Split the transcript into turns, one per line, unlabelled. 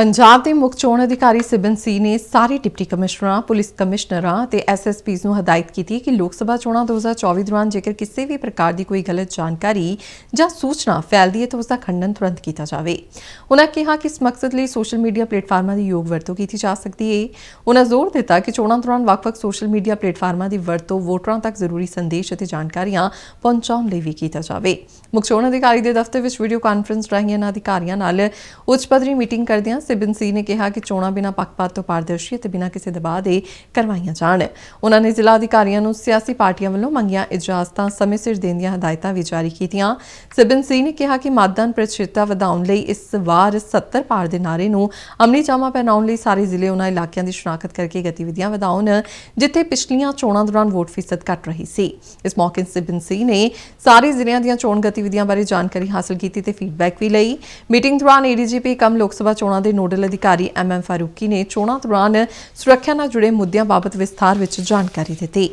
ਪੰਜਾਬ ਦੇ ਮੁੱਖ ਚੋਣ ਅਧਿਕਾਰੀ ਸਿਬਨ ਸੀ ਨੇ ਸਾਰੇ ਡਿਪਟੀ ਕਮਿਸ਼ਨਰਾਂ, ਪੁਲਿਸ ਕਮਿਸ਼ਨਰਾਂ ਤੇ ਐਸਐਸਪੀਜ਼ ਨੂੰ ਹਦਾਇਤ ਕੀਤੀ ਕਿ ਲੋਕ ਸਭਾ ਚੋਣਾਂ 2024 ਦੌਰਾਨ ਜੇਕਰ ਕਿਸੇ ਵੀ ਪ੍ਰਕਾਰ ਦੀ ਕੋਈ ਗਲਤ ਜਾਣਕਾਰੀ ਜਾਂ ਸੂਚਨਾ ਫੈਲਦੀ ਹੈ ਤਾਂ ਉਸ ਦਾ ਖੰਡਨ ਤੁਰੰਤ ਕੀਤਾ ਜਾਵੇ। ਉਨ੍ਹਾਂ ਕਿਹਾ ਕਿ ਇਸ ਮਕਸਦ ਲਈ ਸੋਸ਼ਲ ਮੀਡੀਆ ਪਲੇਟਫਾਰਮਾਂ ਦੀ ਯੋਗ ਵਰਤੋਂ ਕੀਤੀ ਜਾ ਸਕਦੀ ਹੈ ਉਨ੍ਹਾਂ ਜ਼ੋਰ ਦਿੱਤਾ ਕਿ ਚੋਣਾਂ ਦੌਰਾਨ ਵੱਖ-ਵੱਖ ਸੋਸ਼ਲ ਮੀਡੀਆ ਪਲੇਟਫਾਰਮਾਂ ਦੀ ਵਰਤੋਂ ਵੋਟਰਾਂ ਤੱਕ ਜ਼ਰੂਰੀ ਸੰਦੇਸ਼ ਅਤੇ ਜਾਣਕਾਰੀਆਂ ਪਹੁੰਚਾਉਣ ਲਈ ਵੀ ਕੀਤਾ ਜਾਵੇ। ਮੁੱਖ ਚੋਣ ਅਧਿਕਾਰੀ ਦੇ ਦਫ਼ਤਰ ਵਿੱਚ ਵੀਡੀਓ ਕਾਨਫਰੰਸ ਰਾਹੀਂ ਇਹਨਾਂ ਅਧਿਕਾਰੀਆਂ ਨਾਲ ਉੱਚ ਪੱਧਰੀ ਮੀਟਿੰਗ ਕਰਦਿਆਂ ਸਿਬਨ ਸੀ ਨੇ ਕਿਹਾ ਕਿ ਚੋਣਾਂ ਬਿਨਾਂ ਪੱਖਪਾਤ ਤੋਂ ਪਾਰਦਰਸ਼ੀ ਅਤੇ ਬਿਨਾਂ ਕਿਸੇ ਦਬਾਅ ਦੇ ਕਰਵਾਈਆਂ ਜਾਣ। ਉਹਨਾਂ ਨੇ ਜ਼ਿਲ੍ਹਾ ਅਧਿਕਾਰੀਆਂ ਨੂੰ ਸਿਆਸੀ ਪਾਰਟੀਆਂ ਵੱਲੋਂ ਮੰਗੀਆਂ ਇਜਾਜ਼ਤਾਂ, ਸਮੇਂ ਸਿਰ ਦੇਣ ਦੀਆਂ ਹਦਾਇਤਾਂ ਵੀ ਜਾਰੀ ਕੀਤੀਆਂ। ਸਿਬਨ ਸੀ ਨੇ ਕਿਹਾ ਕਿ ਮਤਦਾਨ ਪ੍ਰਤੀਸ਼ਤਤਾ ਵਧਾਉਣ ਲਈ ਇਸ ਵਾਰ 70 ਪਾਰ ਦੇ ਨਾਰੇ ਨੂੰ ਅਮਲੀ ਜਾਮਾ ਪਹਿਨਾਉਣ ਲਈ ਸਾਰੇ ਜ਼ਿਲ੍ਹੇ, ਉਹਨਾਂ ਇਲਾਕਿਆਂ ਦੀ ਸ਼ਨਾਖਤ ਕਰਕੇ ਗਤੀਵਿਧੀਆਂ ਵਧਾਉਣ, ਜਿੱਥੇ ਪਿਛਲੀਆਂ ਚੋਣਾਂ ਦੌਰਾਨ ਵੋਟ ਫੀਸਦ ਘਟ ਰਹੀ ਸੀ। ਇਸ ਮੌਕੇ ਸਿਬਨ ਸੀ ਨੇ ਸਾਰੇ ਜ਼ਿਲ੍ਹਿਆਂ ਦੀਆਂ ਚੋਣ ਗਤੀਵਿਧੀਆਂ ਬਾਰੇ ਜਾਣਕਾਰੀ ਹਾਸਲ ਕੀਤੀ ਤੇ ਫੀਡਬੈਕ ਵੀ ਲਈ। ਮੀਟਿੰਗ ਦੌਰਾਨ ਏਡੀਜੀਪੀ ਕਮ ਲੋਕ ਸਭਾ ਚੋਣਾਂ ਦੇ ਨੋਡਲ ਅਧਿਕਾਰੀ ਐਮ ਐਮ ਫਾਰੂਕੀ ਨੇ ਚੋਣਾਂ ਦੌਰਾਨ ਸੁਰੱਖਿਆ ਨਾਲ ਜੁੜੇ ਮੁੱਦਿਆਂ ਬਾਬਤ ਵਿਸਥਾਰ ਵਿੱਚ ਜਾਣਕਾਰੀ ਦਿੱਤੀ।